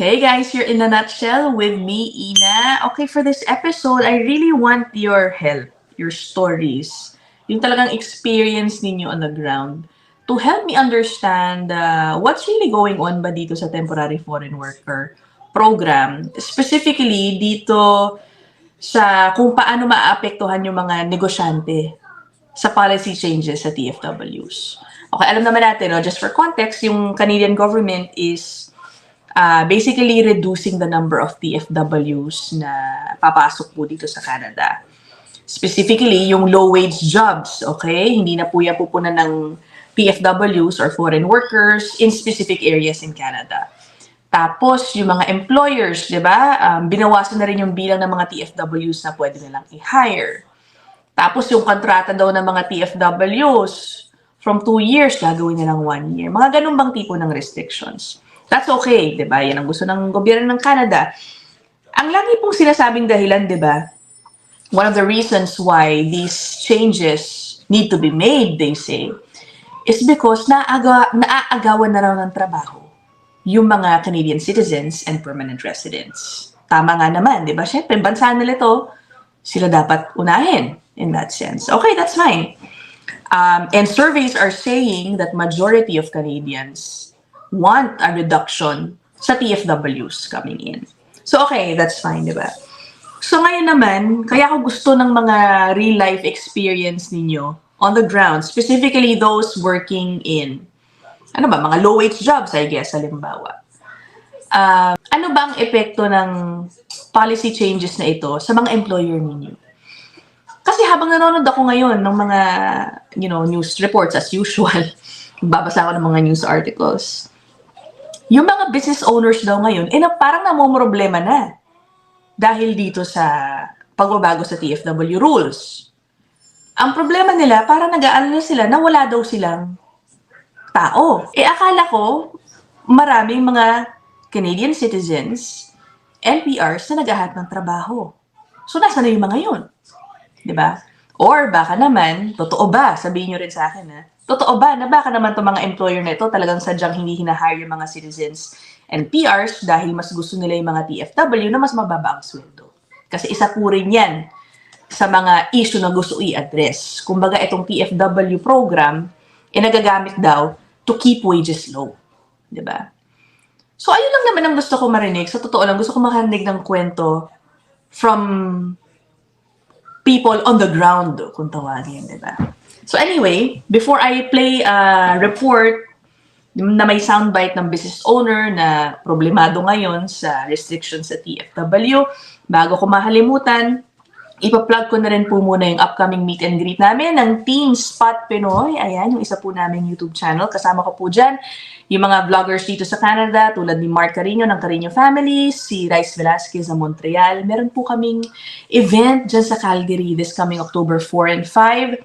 Okay, guys, you're in a nutshell with me, Ina. Okay, for this episode, I really want your help, your stories, yung talagang experience ninyo on the ground to help me understand uh, what's really going on ba dito sa temporary foreign worker program. Specifically, dito sa kung paano maapektuhan yung mga negosyante sa policy changes sa TFWs. Okay, alam naman natin, no, just for context, yung Canadian government is uh, basically reducing the number of TFWs na papasok po dito sa Canada. Specifically, yung low-wage jobs, okay? Hindi na po yan pupunan ng PFWs or foreign workers in specific areas in Canada. Tapos, yung mga employers, di ba? Um, binawasan na rin yung bilang ng mga TFWs na pwede nilang i-hire. Tapos, yung kontrata daw ng mga TFWs, from two years, gagawin nilang one year. Mga ganun bang tipo ng restrictions? That's okay, di ba? Yan ang gusto ng gobyerno ng Canada. Ang lagi pong sinasabing dahilan, di ba? One of the reasons why these changes need to be made, they say, is because naaga, naaagawan na raw ng trabaho yung mga Canadian citizens and permanent residents. Tama nga naman, di ba? Siyempre, bansa nila ito, sila dapat unahin in that sense. Okay, that's fine. Um, and surveys are saying that majority of Canadians want a reduction sa TFWs coming in. So, okay, that's fine, di ba? So, ngayon naman, kaya ako gusto ng mga real-life experience ninyo on the ground, specifically those working in ano ba, mga low-wage jobs, I guess, halimbawa. Uh, ano ba ang epekto ng policy changes na ito sa mga employer ninyo? Kasi habang nanonood ako ngayon ng mga, you know, news reports as usual, babasa ako ng mga news articles, yung mga business owners daw ngayon, eh na parang namomroblema na dahil dito sa pagbabago sa TFW rules. Ang problema nila, parang nag-aalala sila na wala daw silang tao. Eh akala ko, maraming mga Canadian citizens, NPRs na naghahanap ng trabaho. So, nasa na yung mga yun? Ba? Or baka naman, totoo ba, sabihin nyo rin sa akin ha, totoo ba na baka naman itong mga employer na ito talagang sadyang hindi hinahire yung mga citizens and PRs dahil mas gusto nila yung mga TFW na mas mababa ang sweldo. Kasi isa po rin yan sa mga issue na gusto i-address. Kumbaga itong TFW program, eh nagagamit daw to keep wages low. ba? So, ayun lang naman ang gusto ko marinig. Sa totoo lang, gusto ko makarinig ng kwento from people on the ground, kung tawagin, di ba? So anyway, before I play a report na may soundbite ng business owner na problemado ngayon sa restrictions sa TFW, bago ko mahalimutan, ipa-plug ko na rin po muna yung upcoming meet and greet namin ng Team Spot Pinoy. Ayan, yung isa po namin YouTube channel. Kasama ko po dyan yung mga vloggers dito sa Canada tulad ni Mark Carino ng Carino Family, si Rice Velasquez ng Montreal. Meron po kaming event dyan sa Calgary this coming October 4 and 5.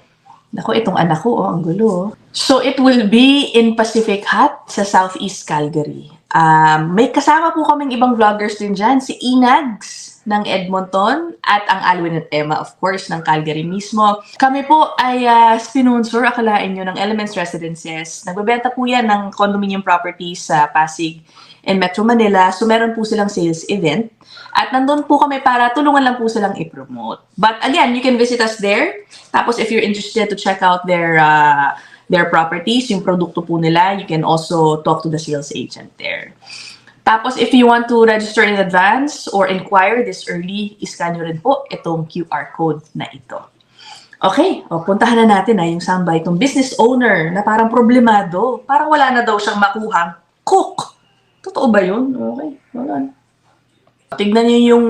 Nako, itong anak ko, oh, ang gulo. So, it will be in Pacific Hut sa Southeast Calgary. Um, may kasama po kaming ibang vloggers din dyan, si Inags ng Edmonton at ang Alwin at Emma, of course, ng Calgary mismo. Kami po ay uh, sponsor, akalain nyo, ng Elements Residences. Nagbebenta po yan ng condominium properties sa Pasig and Metro Manila. So, meron po silang sales event. At nandun po kami para tulungan lang po silang i-promote. But again, you can visit us there. Tapos, if you're interested to check out their uh, their properties, yung produkto po nila, you can also talk to the sales agent there. Tapos, if you want to register in advance or inquire this early, iscan nyo rin po itong QR code na ito. Okay, o, puntahan na natin na yung soundbite ng business owner na parang problemado. Parang wala na daw siyang makuhang cook. Totoo ba yun? Okay, wala. Tignan niyo yung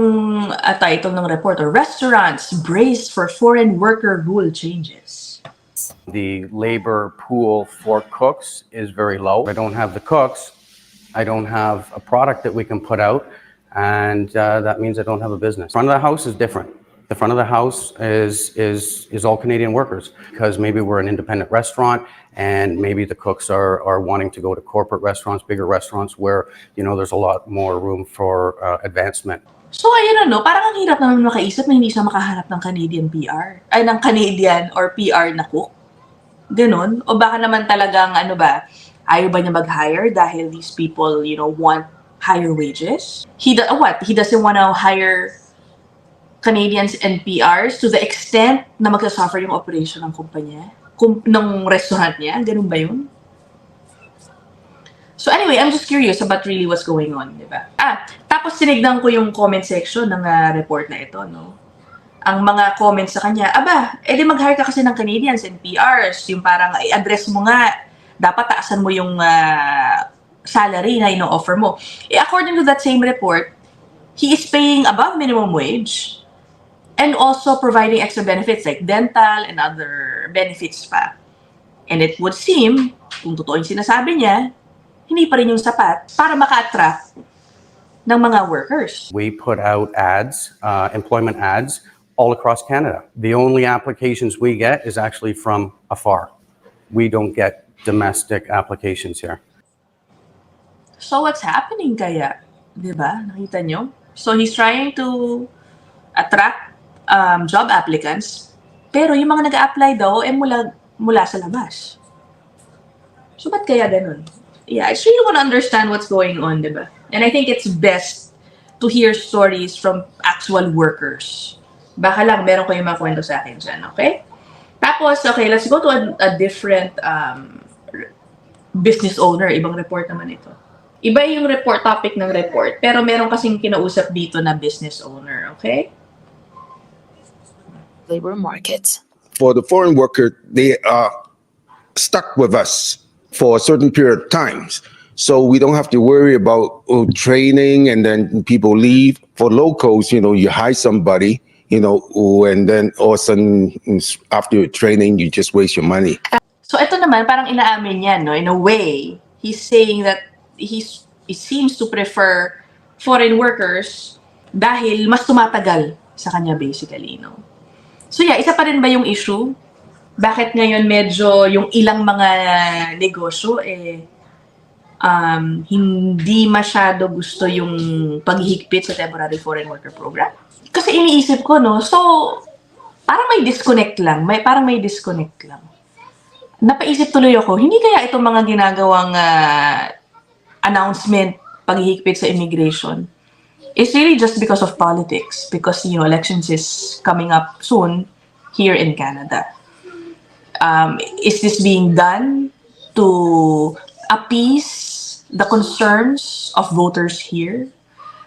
uh, title ng report, or Restaurants Brace for Foreign Worker Rule Changes. The labor pool for cooks is very low. I don't have the cooks. I don't have a product that we can put out, and uh, that means I don't have a business. Front of the house is different. The front of the house is is is all Canadian workers because maybe we're an independent restaurant, and maybe the cooks are are wanting to go to corporate restaurants, bigger restaurants where you know there's a lot more room for uh, advancement. So, ayun ano, parang ang hirap naman makaisip na hindi siya makaharap ng Canadian PR. Ay, ng Canadian or PR na cook. Ganon. O baka naman talagang, ano ba, ayaw ba niya mag-hire dahil these people, you know, want higher wages. He do, what? He doesn't want to hire Canadians and PRs to the extent na magsasuffer yung operation ng kumpanya, kum, ng restaurant niya. Ganun ba yun? So anyway, I'm just curious about really what's going on, di ba? Ah, tapos tinignan ko yung comment section ng ah, report na ito, no? Ang mga comments sa kanya, aba, edi mag-hire ka kasi ng Canadians and PRs, yung parang i-address mo nga, dapat taasan mo yung ah, salary na ino-offer mo. Eh, according to that same report, he is paying above minimum wage and also providing extra benefits like dental and other benefits pa. And it would seem, kung totoo yung sinasabi niya, hindi pa rin yung sapat para maka-attract ng mga workers. We put out ads, uh, employment ads, all across Canada. The only applications we get is actually from afar. We don't get domestic applications here. So what's happening kaya? 'Di ba? Nakita nyo? So he's trying to attract um, job applicants, pero yung mga nag apply daw, eh mula, mula sa labas. So ba't kaya ganun? Yeah, I just really want to understand what's going on, di ba? And I think it's best to hear stories from actual workers. Baka lang meron kayong mga kwento sa akin dyan, okay? Tapos, okay, let's go to a, a different um, business owner. Ibang report naman ito. Iba yung report topic ng report, pero meron kasing kinausap dito na business owner, okay? labor market. for the foreign worker, they are stuck with us for a certain period of times. So we don't have to worry about oh, training and then people leave. For locals, you know, you hire somebody, you know, oh, and then all of a sudden after your training, you just waste your money. So ito naman, parang inaamin niya, no? In a way, he's saying that he's, he seems to prefer foreign workers dahil mas tumatagal sa kanya basically, no? So yeah, isa pa rin ba yung issue? Bakit ngayon medyo yung ilang mga negosyo eh um, hindi masyado gusto yung paghihigpit sa temporary foreign worker program? Kasi iniisip ko, no? So, parang may disconnect lang. May, parang may disconnect lang. Napaisip tuloy ako, hindi kaya itong mga ginagawang ah, announcement, paghihigpit sa immigration, is really just because of politics. Because, you know, elections is coming up soon here in Canada. Um, is this being done to appease the concerns of voters here?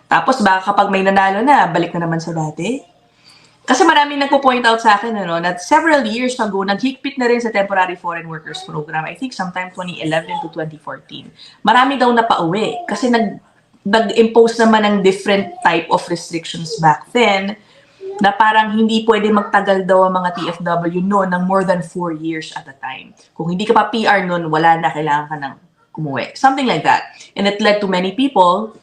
Tapos baka kapag may nanalo na, balik na naman sa dati. Kasi maraming nagpo-point out sa akin ano, that several years ago, naghigpit na rin sa Temporary Foreign Workers Program. I think sometime 2011 to 2014. Marami daw na pauwi kasi nag, nag-impose naman ng different type of restrictions back then na parang hindi pwede magtagal daw ang mga TFW noon ng more than four years at a time. Kung hindi ka pa PR noon, wala na, kailangan ka nang umuwi. Something like that. And it led to many people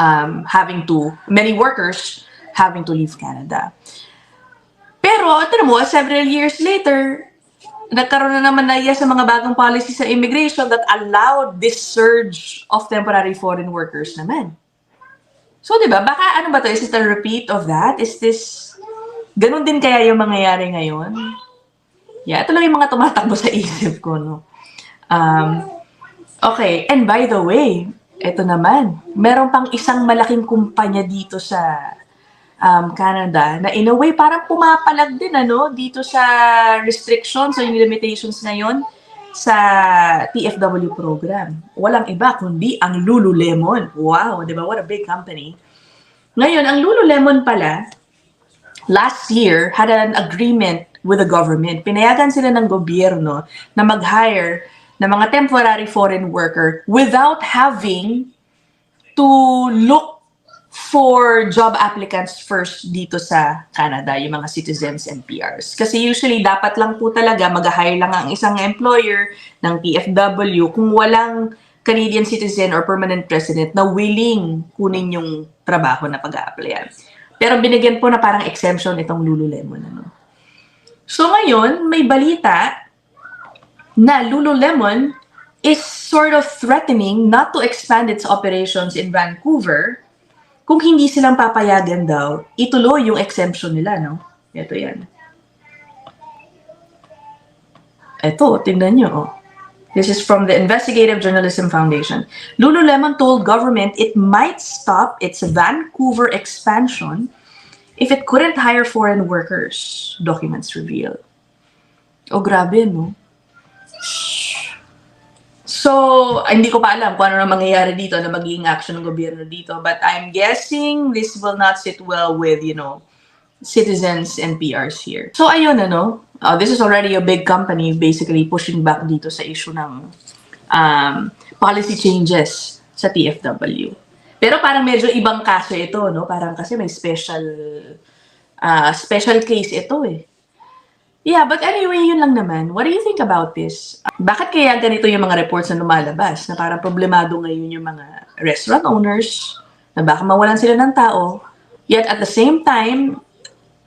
um, having to, many workers having to leave Canada. Pero, ito mo, several years later, nagkaroon na naman na iya sa mga bagong policy sa immigration that allowed this surge of temporary foreign workers naman. So, di ba, baka ano ba to? Is it a repeat of that? Is this, ganun din kaya yung mangyayari ngayon? Yeah, ito lang yung mga tumatakbo sa isip ko, no? Um, okay, and by the way, ito naman, meron pang isang malaking kumpanya dito sa um, Canada na in a way parang pumapalag din ano dito sa restrictions o yung limitations na yon sa TFW program. Walang iba kundi ang Lululemon. Wow, 'di ba? What a big company. Ngayon, ang Lululemon pala last year had an agreement with the government. Pinayagan sila ng gobyerno na mag-hire ng mga temporary foreign worker without having to look for job applicants first dito sa Canada, yung mga citizens and PRs. Kasi usually, dapat lang po talaga mag-hire lang ang isang employer ng PFW kung walang Canadian citizen or permanent resident na willing kunin yung trabaho na pag-a-applyan. Pero binigyan po na parang exemption itong Lululemon. Ano? So ngayon, may balita na Lululemon is sort of threatening not to expand its operations in Vancouver kung hindi silang papayagan daw, ituloy yung exemption nila, no? Ito yan. Ito, tingnan nyo, oh. This is from the Investigative Journalism Foundation. Lululemon told government it might stop its Vancouver expansion if it couldn't hire foreign workers, documents reveal. Oh, grabe, no? So, hindi ko pa alam kung ano na mangyayari dito, na magiging action ng gobyerno dito. But I'm guessing this will not sit well with, you know, citizens and PRs here. So, ayun, ano, uh, this is already a big company basically pushing back dito sa issue ng um, policy changes sa TFW. Pero parang medyo ibang kaso ito, no? Parang kasi may special uh, special case ito eh. Yeah, but anyway, yun lang naman. What do you think about this? Bakit kaya ganito yung mga reports na lumalabas na parang problemado ngayon yung mga restaurant owners na baka mawalan sila ng tao yet at the same time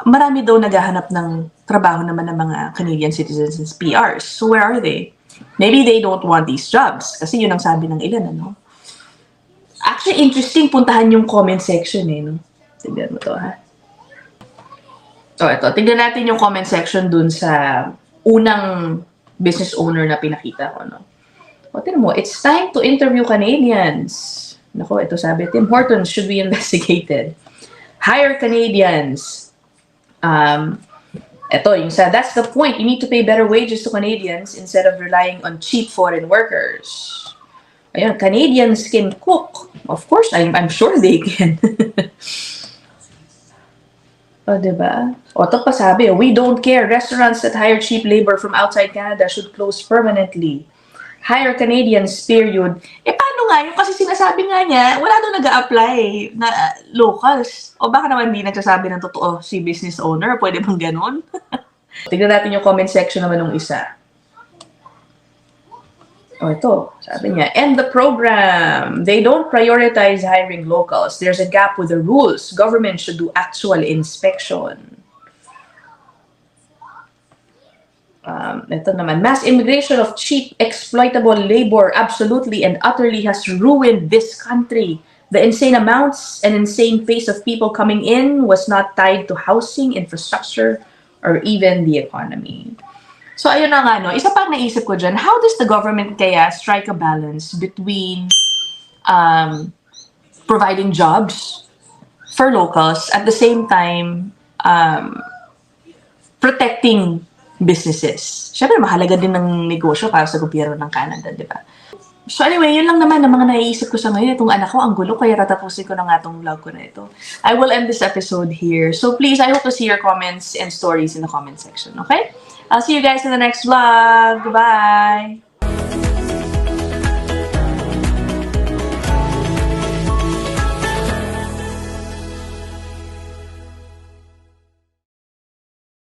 marami daw naghahanap ng trabaho naman ng mga Canadian citizens and PRs. So where are they? Maybe they don't want these jobs kasi yun ang sabi ng ilan, ano? Actually, interesting puntahan yung comment section eh, no? Tignan mo to, ha? So, ito. Tignan natin yung comment section dun sa unang business owner na pinakita ko, no? O, mo, it's time to interview Canadians. Nako, ito sabi, Tim Hortons should be investigated. Hire Canadians. Um, ito, yung sa, that's the point. You need to pay better wages to Canadians instead of relying on cheap foreign workers. Ayun, Canadians can cook. Of course, I'm, I'm sure they can. o, diba? O, ito pa sabi, we don't care. Restaurants that hire cheap labor from outside Canada should close permanently. Hire Canadians, period. Eh, paano nga? Yung kasi sinasabi nga niya, wala daw nag apply na uh, locals. O baka naman hindi nagsasabi ng totoo si business owner. Pwede bang ganun? Tignan natin yung comment section naman ng isa. O ito, sabi niya, end the program. They don't prioritize hiring locals. There's a gap with the rules. Government should do actual inspection. Um, ito naman, mass immigration of cheap, exploitable labor absolutely and utterly has ruined this country. The insane amounts and insane pace of people coming in was not tied to housing, infrastructure, or even the economy. So ayun na nga, no? isa pang naisip ko dyan, how does the government kaya strike a balance between um, providing jobs for locals at the same time um, protecting businesses. Siyempre, mahalaga din ng negosyo para sa gobyerno ng Canada, di ba? So anyway, yun lang naman ang mga naiisip ko sa ngayon. Itong anak ko, ang gulo, kaya tatapusin ko na nga itong vlog ko na ito. I will end this episode here. So please, I hope to see your comments and stories in the comment section, okay? I'll see you guys in the next vlog. Bye!